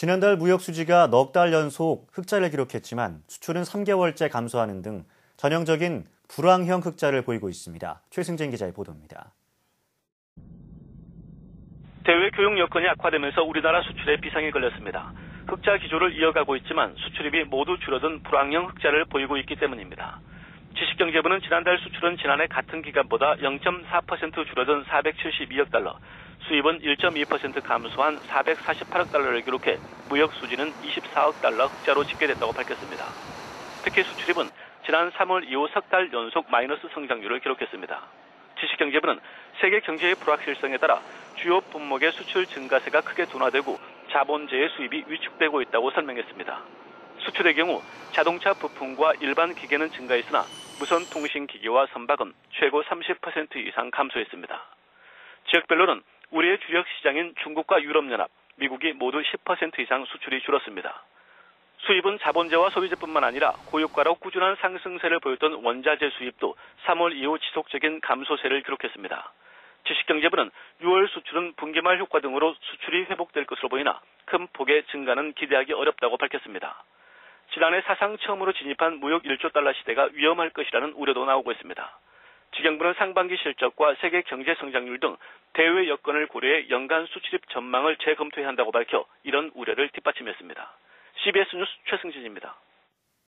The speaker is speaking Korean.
지난달 무역 수지가 넉 달 연속 흑자를 기록했지만 수출은 3개월째 감소하는 등 전형적인 불황형 흑자를 보이고 있습니다. 최승진 기자의 보도입니다. 대외 교육 여건이 악화되면서 우리나라 수출에 비상이 걸렸습니다. 흑자 기조를 이어가고 있지만 수출입이 모두 줄어든 불황형 흑자를 보이고 있기 때문입니다. 지식경제부는 지난달 수출은 지난해 같은 기간보다 0.4% 줄어든 472억 달러, 수입은 1.2% 감소한 448억 달러를 기록해 무역 수지는 24억 달러 흑자로 집계됐다고 밝혔습니다. 특히 수출입은 지난 3월 이후 석 달 연속 마이너스 성장률을 기록했습니다. 지식경제부는 세계 경제의 불확실성에 따라 주요 품목의 수출 증가세가 크게 둔화되고 자본재의 수입이 위축되고 있다고 설명했습니다. 수출의 경우 자동차 부품과 일반 기계는 증가했으나 무선 통신 기기와 선박은 최고 30% 이상 감소했습니다. 지역별로는 우리의 주력 시장인 중국과 유럽연합, 미국이 모두 10% 이상 수출이 줄었습니다. 수입은 자본재와 소비재뿐만 아니라 고유가로 꾸준한 상승세를 보였던 원자재 수입도 3월 이후 지속적인 감소세를 기록했습니다. 지식경제부는 6월 수출은 분기말 효과 등으로 수출이 회복될 것으로 보이나 큰 폭의 증가는 기대하기 어렵다고 밝혔습니다. 지난해 사상 처음으로 진입한 무역 1조 달러 시대가 위험할 것이라는 우려도 나오고 있습니다. 지경부는 상반기 실적과 세계 경제 성장률 등 대외 여건을 고려해 연간 수출입 전망을 재검토해야 한다고 밝혀 이런 우려를 뒷받침했습니다. CBS 뉴스 최승진입니다.